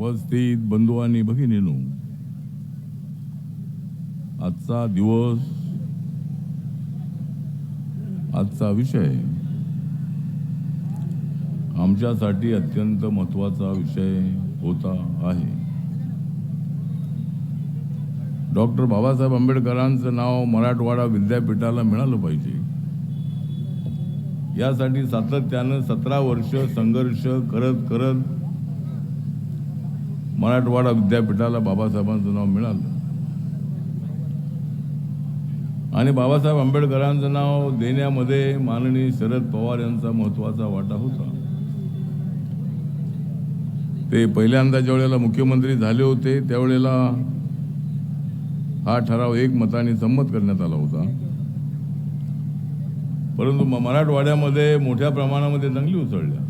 उपस्थित बंधू आणि भगिनीनो आजचा दिवस आजचा विषय आमच्यासाठी अत्यंत महत्त्वाचा विषय होता आहे. डॉक्टर बाबासाहेब आंबेडकरांचं नाव मराठवाडा विद्यापीठाला मिळालं पाहिजे. यासाठी सातत्यानं सतरा वर्ष संघर्ष करत करत मराठवाडा विद्यापीठाला बाबासाहेबांचं नाव मिळालं. आणि बाबासाहेब आंबेडकरांचं नाव देण्यामध्ये माननीय शरद पवार यांचा महत्त्वाचा वाटा होता. ते पहिल्यांदा ज्या वेळेला मुख्यमंत्री झाले होते त्यावेळेला हा ठराव एक मताने संमत करण्यात आला होता. परंतु मराठवाड्यामध्ये मोठ्या प्रमाणामध्ये दंगली उसळल्या.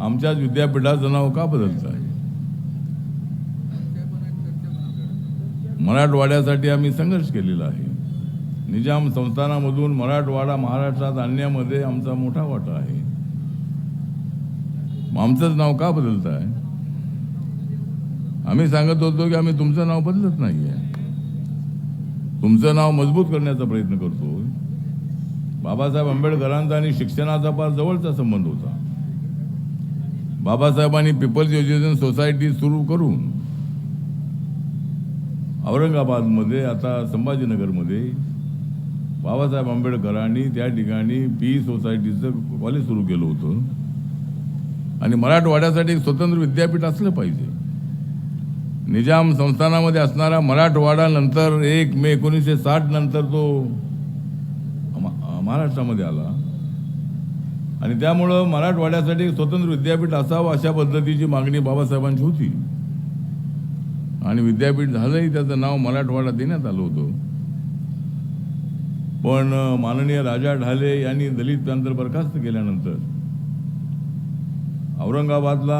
आमच्याच विद्यापीठाचं नाव का बदलतं आहे मराठवाड्यासाठी आम्ही संघर्ष केलेला आहे. निजाम संस्थानामधून मराठवाडा महाराष्ट्रात आणण्यामध्ये आमचा मोठा वाटा आहे. आमचंच नाव का बदलत आहे? आम्ही सांगत होतो की आम्ही तुमचं नाव बदलत नाही आहे तुमचं नाव मजबूत करण्याचा प्रयत्न करतो बाबासाहेब आंबेडकरांचा आणि शिक्षणाचा फार जवळचा संबंध होता. बाबासाहेबांनी पीपल्स एज्युकेशन सोसायटी सुरू करून औरंगाबादमध्ये आता संभाजीनगरमध्ये बाबासाहेब आंबेडकरांनी त्या ठिकाणी पी सोसायटीचं कॉलेज सुरू केलं होतं. आणि मराठवाड्यासाठी एक स्वतंत्र विद्यापीठ असलं पाहिजे. निजाम संस्थानामध्ये असणारा मराठवाडा नंतर एक मे एकोणीसशे साठ नंतर तो महाराष्ट्रामध्ये आला. आणि त्यामुळं मराठवाड्यासाठी स्वतंत्र विद्यापीठ असावं अशा पद्धतीची मागणी बाबासाहेबांची होती. आणि विद्यापीठ झालंही त्याचं नाव मराठवाडा देण्यात आलं होतं. पण माननीय राजा ढाले यांनी दलित प्रांत बरखास्त केल्यानंतर औरंगाबादला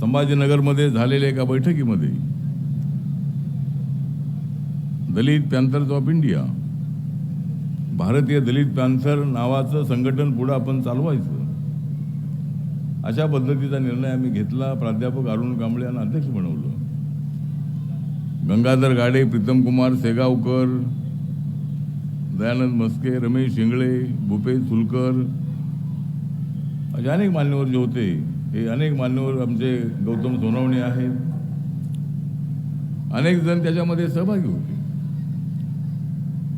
संभाजीनगरमध्ये झालेल्या एका बैठकीमध्ये दलित पॅन्थर्स ऑफ इंडिया भारतीय दलित पॅन्थर नावाचं संघटन पुढं आपण चालवायचं. अशा पद्धतीचा निर्णय आम्ही घेतला. प्राध्यापक अरुण कांबळे यांना अध्यक्ष बनवलं. गंगाधर गाडे प्रीतम कुमार सेगावकर दयानंद मस्के रमेश शिंगळे भूपेश सुलकर असे अनेक मान्यवर जे होते हे अनेक मान्यवर आमचे गौतम सोनवणे आहेत. अनेक जण त्याच्यामध्ये सहभागी होते.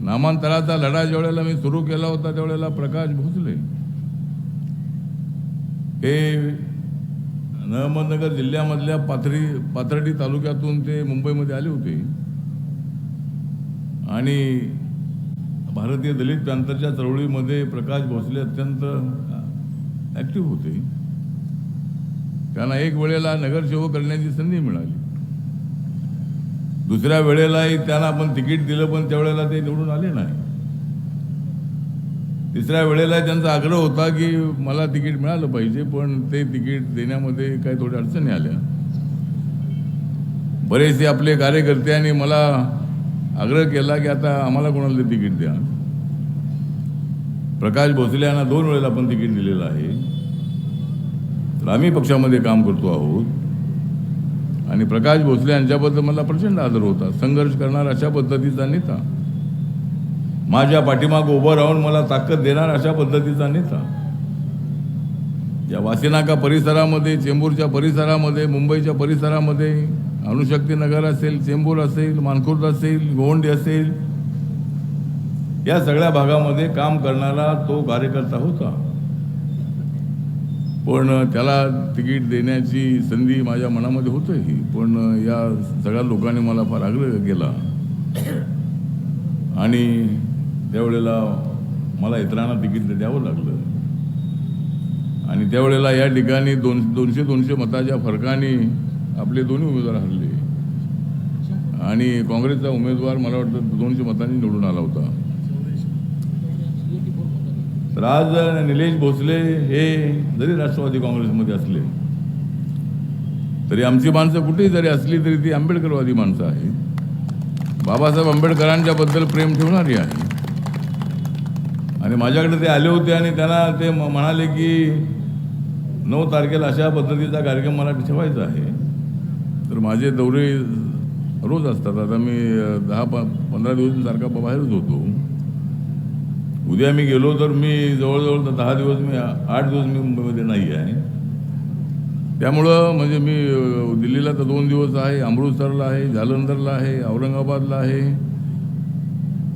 नामांतराचा लढा ज्यावेळेला मी सुरू केला होता त्यावेळेला प्रकाश भोसले. हे अहमदनगर जिल्ह्यामधल्या पाथरी पाथर्डी तालुक्यातून ते मुंबईमध्ये आले होते. आणि भारतीय दलित प्रांताच्या चळवळीमध्ये प्रकाश भोसले अत्यंत ॲक्टिव्ह होते. त्यांना एक वेळेला नगरसेवक करण्याची संधी मिळाली. दुसऱ्या वेळेलाही त्यांना आपण तिकीट दिलं पण त्यावेळेला ते निवडून आले नाही. तिसऱ्या वेळेला त्यांचा आग्रह होता की मला तिकीट मिळालं पाहिजे पण ते तिकीट देण्यामध्ये काही थोड्या अडचणी आल्या. बरेचसे आपले कार्यकर्त्यांनी मला आग्रह केला की आता आम्हाला कोणाला तिकीट द्या. प्रकाश भोसले यांना दोन वेळेला आपण तिकीट दिलेलं आहे. तर आम्ही पक्षामध्ये काम करतो आहोत. आणि प्रकाश भोसले यांच्याबद्दल मला प्रचंड आदर होता. संघर्ष करणार अशा पद्धतीचा नेता. माझ्या पाठीमाग उभं राहून मला ताकद देणार अशा पद्धतीचा नेता. या वासिनाका परिसरामध्ये चेंबूरच्या परिसरामध्ये मुंबईच्या परिसरामध्ये अणुशक्ती नगर असेल चेंबूर असेल मानखुर्द असेल गोवंडी असेल या सगळ्या भागामध्ये काम करणारा तो कार्यकर्ता होता. पण त्याला तिकीट देण्याची संधी माझ्या मनामध्ये होतही पण या सगळ्या लोकांनी मला फार आग्रह केला. आणि त्यावेळेला मला इतरांना तिकीट द्यावं लागलं. आणि त्यावेळेला या ठिकाणी दोन दोनशे दोनशे मताच्या फरकाने आपले दोन्ही उमेदवार हरले. आणि काँग्रेसचा उमेदवार मला वाटतं दोनशे मतांनी निवडून आला होता. तर आज निलेश भोसले हे जरी राष्ट्रवादी काँग्रेसमध्ये असले तरी आमची माणसं कुठेही जरी असली तरी ती आंबेडकरवादी माणसं आहेत. बाबासाहेब आंबेडकरांच्या बद्दल प्रेम ठेवणारी आहे. आणि माझ्याकडे ते आले होते आणि त्यांना ते म- म्हणाले की नऊ तारखेला अशा पद्धतीचा कार्यक्रम मला ठेवायचा आहे. तर माझे दौरे रोज असतात. आता मी दहा प पंधरा दिवस बाहेरच होतो. उद्या मी गेलो तर मी जवळजवळ तर दहा दिवस मी आठ दिवस मी मुंबईमध्ये नाही आहे. त्यामुळं म्हणजे मी दिल्लीला तर दोन दिवस आहे अमृतसरला आहे जालंधरला आहे औरंगाबादला आहे.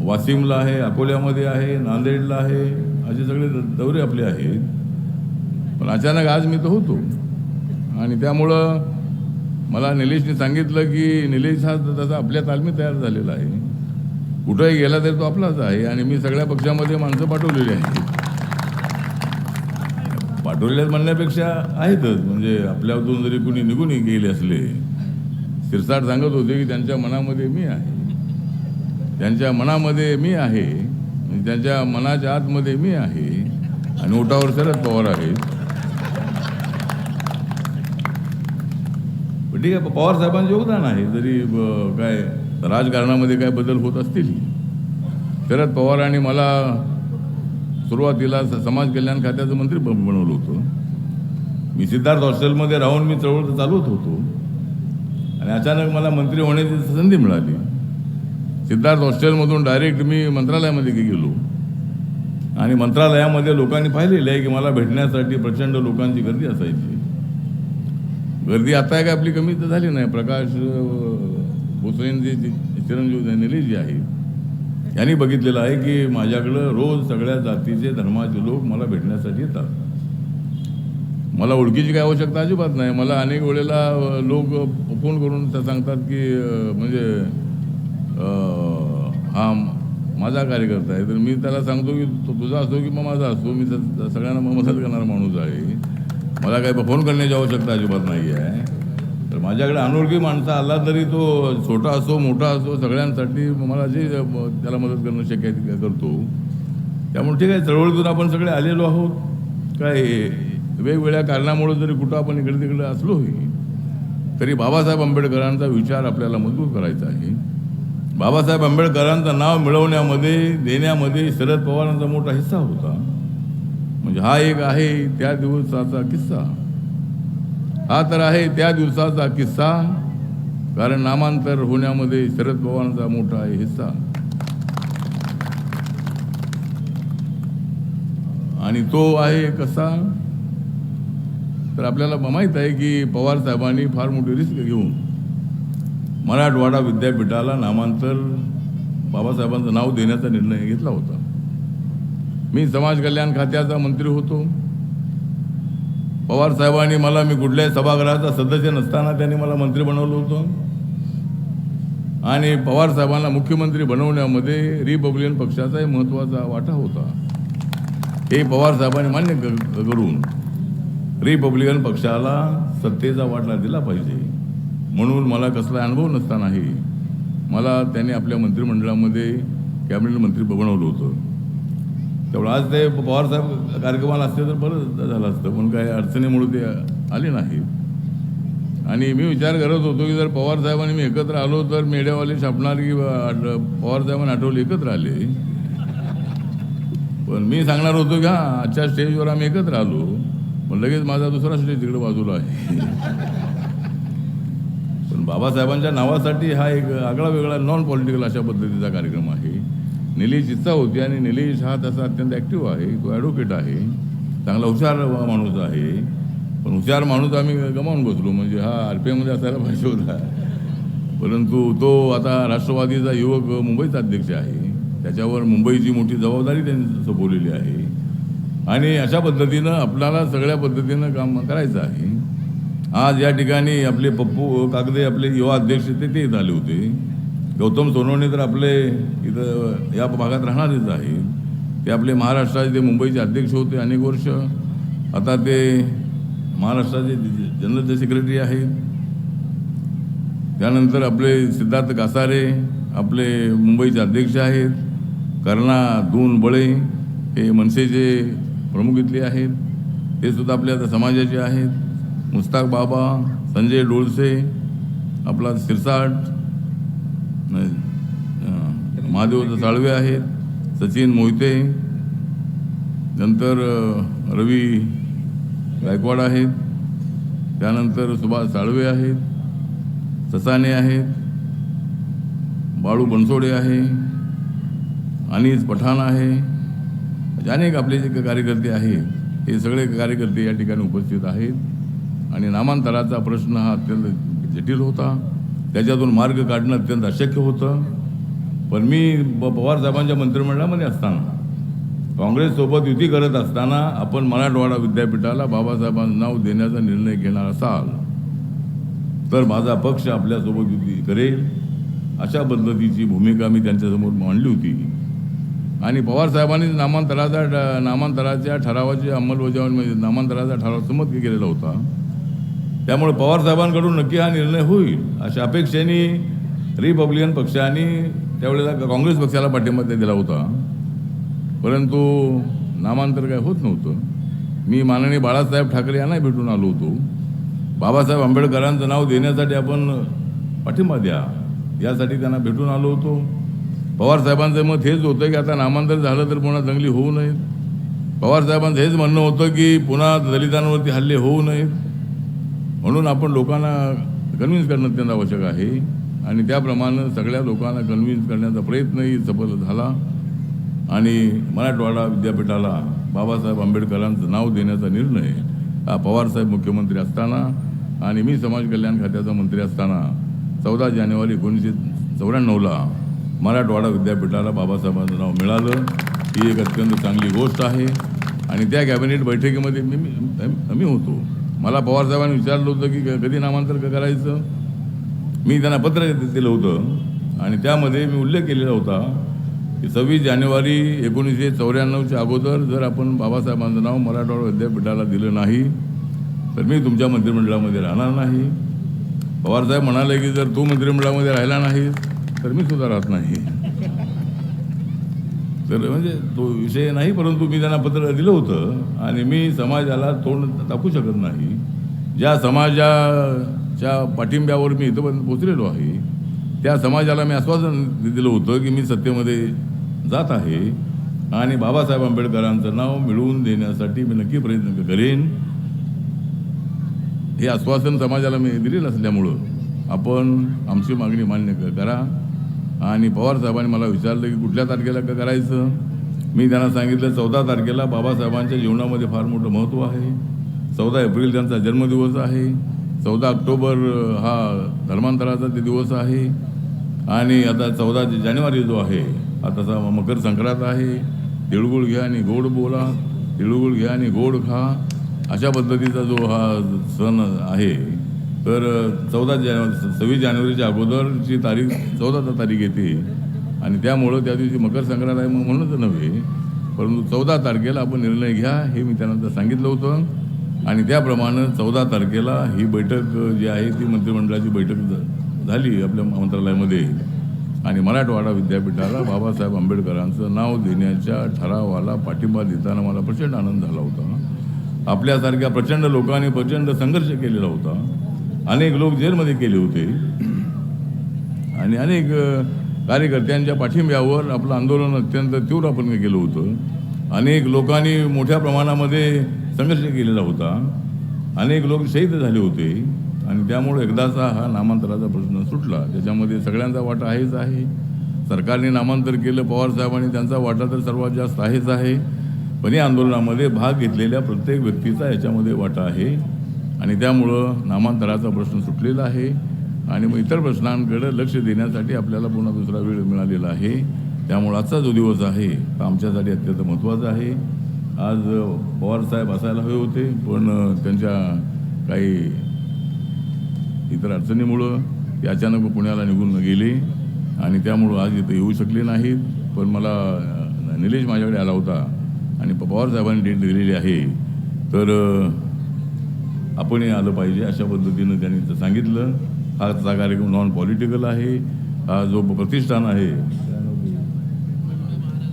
वाशिमला आहे अकोल्यामध्ये आहे नांदेडला आहे असे सगळे द- दौरे आपले आहेत. पण अचानक आज मी तर होतो. आणि त्यामुळं मला निलेशने सांगितलं की निलेश हा त्याचा आपल्या तालमी तयार झालेला आहे. कुठंही गेला तरी तो आपलाच आहे. आणि मी सगळ्या पक्षामध्ये माणसं पाठवलेली आहेत. पाठवलेल्या म्हणण्यापेक्षा आहेतच. म्हणजे आपल्यातून जरी कुणी निघून गेले असले सिरसाट सांगत होते की त्यांच्या मनामध्ये मी आहे. त्यांच्या मनामध्ये मी आहे त्यांच्या मनाच्या आतमध्ये मी आहे आणि ओटावर शरद पवार आहेत. ठीक आहे पवार साहेबांचे योगदान आहे जरी ब- काय राजकारणामध्ये काय बदल होत असतील. शरद पवार आणि मला सुरुवातीला स- समाज कल्याण खात्याचं मंत्री ब- बनवलं होतं. मी सिद्धार्थ हॉस्टेलमध्ये राहून मी चळवळ चालवत होतो. आणि अचानक मला मंत्री होण्याची संधी मिळाली. सिद्धार्थ हॉस्टेलमधून डायरेक्ट मी मंत्रालयामध्ये गेलो. आणि मंत्रालयामध्ये लोकांनी पाहिलेलं आहे की मला भेटण्यासाठी प्रचंड लोकांची गर्दी असायची. गर्दी आता आहे आपली कमी तर झाली नाही. प्रकाश अं, जे चिरंजीव निलेश जे आहे. यांनी बघितलेलं आहे की माझ्याकडं रोज सगळ्या जातीचे धर्माचे लोक मला भेटण्यासाठी येतात. मला ओळखीची काय आवश्यकता अजिबात नाही. मला अनेक वेळेला लोक फोन करून सांगतात की म्हणजे हा माझा कार्यकर्ता आहे. तर मी त्याला सांगतो की तो तुझा असतो की मग माझा असतो मी स- सगळ्यांना मदत करणारा माणूस आहे. मला काही फोन करण्याची आवश्यकता अजिबात नाही आहे तर माझ्याकडे अनोळखी माणसा आला तरी तो छोटा असो मोठा असो सगळ्यांसाठी मला जे त्याला मदत करणं शक्य आहे करतो. त्यामुळे ठीक आहे चळवळीतून आपण सगळे आलेलो आहोत. काय वेगवेगळ्या कारणामुळे जरी कुठं आपण इकडे तिकडे असलोही तरी बाबासाहेब आंबेडकरांचा विचार आपल्याला मजबूत करायचा आहे. बाबासाहेब आंबेडकरांचं नाव मिळवण्यामध्ये देण्यामध्ये शरद पवारांचा मोठा हिस्सा होता. म्हणजे हा एक आहे त्या दिवसाचा किस्सा. हा तर आहे त्या दिवसाचा किस्सा कारण नामांतर होण्यामध्ये शरद पवारांचा मोठा आहे हिस्सा. आणि तो आहे कसा? तर आपल्याला माहीत आहे की पवार साहेबांनी फार मोठी रिस्क घेऊन मराठवाडा विद्यापीठाला नामांतर बाबासाहेबांचं नाव देण्याचा निर्णय घेतला होता. मी समाज कल्याण खात्याचा मंत्री होतो. पवार साहेबांनी मला मी कुठल्याही सभागृहाचा सदस्य नसताना त्यांनी मला मंत्री बनवलं होतं. आणि पवार साहेबांना मुख्यमंत्री बनवण्यामध्ये रिपब्लिकन पक्षाचाही महत्त्वाचा वाटा होता. हे पवार साहेबांनी मान्य करून रिपब्लिकन पक्षाला सत्तेचा वाटा दिला पाहिजे. म्हणून मला कसला अनुभव नसतानाही मला त्यांनी आपल्या मंत्रिमंडळामध्ये कॅबिनेट मंत्री बनवलं होतं. तेवढं आज ते पवारसाहेब कार्यक्रमाला असते तर बरं झालं असतं पण काही अडचणीमुळे ते आले नाहीत. आणि मी विचार करत होतो की जर पवारसाहेबांनी मी एकत्र आलो तर मीडियावाले छापणार की पवारसाहेबांनी आठवले एकत्र आले? पण मी सांगणार होतो की हा आजच्या स्टेजवर आम्ही एकत्र आलो पण लगेच माझा दुसरा स्टेज तिकडे बाजूला आहे. बाबासाहेबांच्या नावासाठी हा एक आगळा वेगळा नॉन पॉलिटिकल अशा पद्धतीचा कार्यक्रम आहे. निलेश इच्छा होती आणि निलेश हा तसा अत्यंत ॲक्टिव्ह आहे तो ॲडव्होकेट आहे. चांगला हुशार माणूस आहे. पण हुशार माणूस आम्ही गमावून बसलो म्हणजे हा आर पी एमध्ये असायला पाहिजे होता. परंतु तो आता राष्ट्रवादीचा युवक मुंबईचा अध्यक्ष आहे. त्याच्यावर मुंबईची मोठी जबाबदारी त्यांनी सोपवलेली आहे. आणि अशा पद्धतीनं आपल्याला सगळ्या पद्धतीनं काम करायचं आहे. आज या ठिकाणी आपले पप्पू कागदे आपले युवा अध्यक्ष ते ते झाले होते. गौतम सोनवणे तर आपले इथं या भागात राहणारेच आहेत. ते आपले महाराष्ट्राचे ते मुंबईचे अध्यक्ष होते अनेक वर्ष. आता ते महाराष्ट्राचे जनरल सेक्रेटरी आहेत. त्यानंतर आपले सिद्धार्थ कासारे आपले मुंबईचे अध्यक्ष आहेत. कर्णा दून बळे हे मनसेचे प्रमुख इथले आहेत. ते सुद्धा आपल्या आता समाजाचे आहेत. मुस्ताक बाबा संजय डोळसे आपला सिरसाट महादेव साळवे आहेत सचिन मोहिते नंतर रवी गायकवाड आहेत त्यानंतर सुभाष साळवे आहेत ससाने आहेत बाळू बनसोडे आहे अनीस पठाण आहे असे अनेक आपले जे कार्यकर्ते आहेत हे सगळे कार्यकर्ते या ठिकाणी उपस्थित आहेत. आणि नामांतराचा प्रश्न हा अत्यंत जटिल होता. त्याच्यातून मार्ग काढणं अत्यंत अशक्य होतं. पण मी ब- पवार साहेबांच्या मंत्रिमंडळामध्ये असताना काँग्रेससोबत युती करत असताना आपण मराठवाडा विद्यापीठाला बाबासाहेबांचं नाव देण्याचा निर्णय घेणार असाल तर माझा पक्ष आपल्यासोबत युती करेल अशा पद्धतीची भूमिका मी त्यांच्यासमोर मांडली होती. आणि पवार साहेबांनी नामांतराचा नामांतराच्या ठरावाची अंमलबजावणी म्हणजे नामांतराचा ठराव संमत केलेला होता. त्यामुळे पवार साहेबांकडून नक्की हा निर्णय होईल अशा अपेक्षेने रिपब्लिकन पक्षाने त्यावेळेला काँग्रेस पक्षाला पाठिंबा दिला होता. परंतु नामांतर काय होत नव्हतं. मी माननीय बाळासाहेब ठाकरे यांना भेटून आलो होतो. बाबासाहेब आंबेडकरांचं नाव देण्यासाठी आपण पाठिंबा द्या यासाठी त्यांना भेटून आलो होतो. पवारसाहेबांचं मत हेच होतं की आता नामांतर झालं तर पुन्हा दंगली होऊ नयेत. पवार साहेबांचं हेच म्हणणं होतं की पुन्हा दलितांवरती हल्ले होऊ नयेत. म्हणून आपण लोकांना कन्व्हिन्स करणं अत्यंत आवश्यक आहे. आणि त्याप्रमाणे सगळ्या लोकांना कन्व्हिन्स करण्याचा प्रयत्नही सफल झाला. आणि मराठवाडा विद्यापीठाला बाबासाहेब आंबेडकरांचं नाव देण्याचा निर्णय हा पवारसाहेब मुख्यमंत्री असताना आणि मी समाज कल्याण खात्याचा मंत्री असताना चौदा जानेवारी एकोणीसशे चौऱ्याण्णवला मराठवाडा विद्यापीठाला बाबासाहेबांचं नाव मिळालं. ही एक अत्यंत चांगली गोष्ट आहे. आणि त्या कॅबिनेट बैठकीमध्ये मी मी मी होतो. मला पवारसाहेबांनी विचारलं होतं की कधी नामांतर करायचं? मी त्यांना पत्र दिलं होतं. आणि त्यामध्ये मी उल्लेख केलेला होता की सव्वीस जानेवारी एकोणीसशे चौऱ्याण्णवच्या अगोदर जर आपण बाबासाहेबांचं नाव मराठवाडा विद्यापीठाला दिलं नाही तर मी तुमच्या मंत्रिमंडळामध्ये राहणार नाही. पवारसाहेब म्हणाले की जर तू मंत्रिमंडळामध्ये राहिला नाही तर मी सुद्धा राहत नाही. तर म्हणजे तो विषय नाही परंतु मी त्यांना पत्र दिलं होतं आणि मी समाजाला तोंड दाखवू शकत नाही. ज्या समाजाच्या पाठिंब्यावर मी इथंपर्यंत पोचलेलो आहे त्या समाजाला मी आश्वासन दिलं होतं की मी सत्तेमध्ये जात आहे आणि बाबासाहेब आंबेडकरांचं नाव मिळवून देण्यासाठी मी नक्की प्रयत्न करेन. हे आश्वासन समाजाला मी दिलेलं असल्यामुळं आपण आमची मागणी मान्य क- करा. आणि पवार साहेबांनी मला विचारलं की कुठल्या तारखेला का करायचं? मी त्यांना सांगितलं चौदा तारखेला बाबासाहेबांच्या जीवनामध्ये फार मोठं महत्त्व आहे. चौदा एप्रिल त्यांचा जन्मदिवस आहे. चौदा ऑक्टोबर हा धर्मांतराचा ते दिवस आहे. आणि आता चौदा जानेवारी जो आहे आताचा मकर संक्रांत आहे. तिळगुळ घ्या आणि गोड बोला. तिळगुळ घ्या आणि गोड खा. अशा पद्धतीचा जो हा सण आहे तर चौदा जानेवारी सव्वीस जानेवारीच्या अगोदरची तारीख चौदा तारीख येते. आणि त्यामुळं त्या दिवशी मकर संक्रांत आहे म्हणूनच नव्हे परंतु चौदा तारखेला आपण निर्णय घ्या हे मी त्यानंतर सांगितलं होतं. आणि त्याप्रमाणे चौदा तारखेला ही बैठक जी आहे ती मंत्रिमंडळाची बैठक झाली आपल्या मंत्रालयामध्ये. आणि मराठवाडा विद्यापीठाला बाबासाहेब आंबेडकरांचं नाव देण्याच्या ठरावाला पाठिंबा देताना मला प्रचंड आनंद झाला होता. आपल्यासारख्या प्रचंड लोकांनी प्रचंड संघर्ष केलेला होता. अनेक लोक जेलमध्ये केले होते. आणि अनेक कार्यकर्त्यांच्या पाठिंब्यावर आपलं आंदोलन अत्यंत तीव्रपणे केलं होतं. अनेक लोकांनी मोठ्या प्रमाणामध्ये संघर्ष केलेला होता. अनेक लोक शहीद झाले होते. आणि त्यामुळे एकदाचा हा नामांतराचा प्रश्न सुटला. त्याच्यामध्ये सगळ्यांचा वाटा आहेच आहे. सरकारने नामांतर केलं पवारसाहेबांनी त्यांचा वाटा तर सर्वात जास्त आहेच आहे. पण या आंदोलनामध्ये भाग घेतलेल्या प्रत्येक व्यक्तीचा याच्यामध्ये वाटा आहे. आणि त्यामुळं नामांतराचा प्रश्न सुटलेला आहे. आणि मग इतर प्रश्नांकडे लक्ष देण्यासाठी आपल्याला पुन्हा दुसरा वेळ मिळालेला आहे. त्यामुळं आजचा जो दिवस आहे तो आमच्यासाठी अत्यंत महत्त्वाचा आहे. आज पवारसाहेब असायला हवे होते पण त्यांच्या काही इतर अडचणीमुळं ते अचानक पुण्याला निघून गेले. आणि त्यामुळं आज इथं येऊ शकले नाहीत. पण मला निलेश माझ्याकडे आला होता. आणि पवारसाहेबांनी डेट दिलेली आहे. तर आपणही आलं पाहिजे अशा पद्धतीनं त्यांनी सांगितलं सांगितलं. हा कार्यक्रम नॉन पॉलिटिकल आहे. हा जो प्रतिष्ठान आहे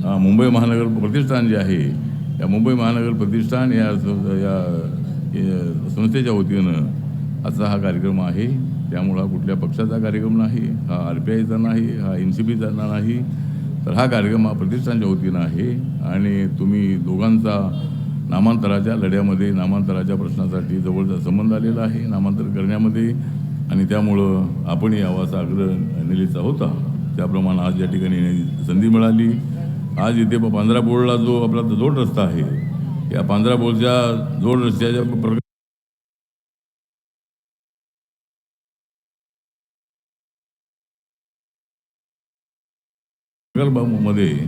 हा, मुंबई महानगर प्रतिष्ठान जे आहे या मुंबई महानगर प्रतिष्ठान या या संस्थेच्या वतीनं असा हा कार्यक्रम आहे. त्यामुळं हा कुठल्या पक्षाचा कार्यक्रम नाही हा आर पी आयचा नाही हा एन सी बीचा नाही. तर हा कार्यक्रम हा प्रतिष्ठानच्या वतीनं आहे. आणि तुम्ही दोघांचा नामांतराच्या लढ्यामध्ये नामांतराच्या प्रश्नासाठी जवळचा संबंध आलेला आहे नामांतर करण्यामध्ये. आणि त्यामुळं आपणही यावा असा आग्रह निलेचा होता. त्याप्रमाणे आज या ठिकाणी संधी मिळाली. आज इथे प- बोर्डला जो आपला जोड रस्ता आहे या पांढरा बोर्डच्या जोड रस्त्याच्या प्र- प्रकल्पामध्ये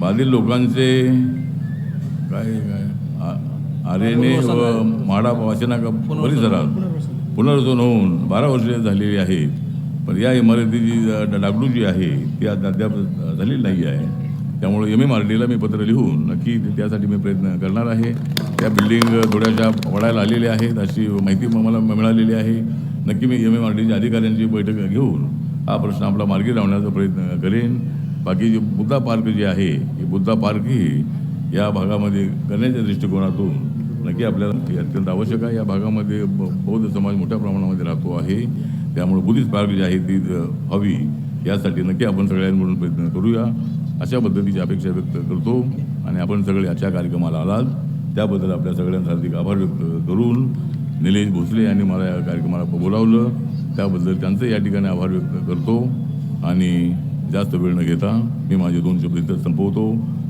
बाधित लोकांचे काय काय? आर्यने व माडा वाचना परिसरात पुनर्वसन होऊन बारा वर्षे झालेली आहेत. पण या इमारतीची ड- जी आहे ती आज अद्याप झालेली नाही आहे. त्यामुळे एम एम आर डीला मी पत्र लिहून नक्की ते- त्यासाठी मी प्रयत्न करणार आहे. त्या बिल्डिंग थोड्याशा वाढायला आलेल्या आहेत अशी माहिती मला मिळालेली आहे. नक्की मी एम एम आर डीच्या अधिकाऱ्यांची बैठक घेऊन हा प्रश्न आपला मार्गी लावण्याचा प्रयत्न करेन. बाकी जे बुद्धा पार्क जे आहे हे बुद्धा पार्क ही या भागामध्ये करण्याच्या दृष्टिकोनातून नक्की आपल्याला अत्यंत आवश्यक आहे. या भागामध्ये ब- बौद्ध समाज मोठ्या प्रमाणामध्ये राहतो आहे. त्यामुळे बुद्धिस्ट पार्क जी आहे ती हवी. यासाठी नक्की आपण सगळ्यांकडून प्रयत्न करूया. अशा पद्धतीची अपेक्षा व्यक्त करतो आणि आपण सगळे अशा कार्यक्रमाला आलात. त्याबद्दल आपल्या सगळ्यांचा हार्दिक आभार व्यक्त करून निलेश भोसले यांनी मला या कार्यक्रमाला बोलावलं. त्याबद्दल त्यांचं या ठिकाणी आभार व्यक्त करतो. आणि जास्त वेळ न घेता मी माझे दोन शब्द इथं संपवतो.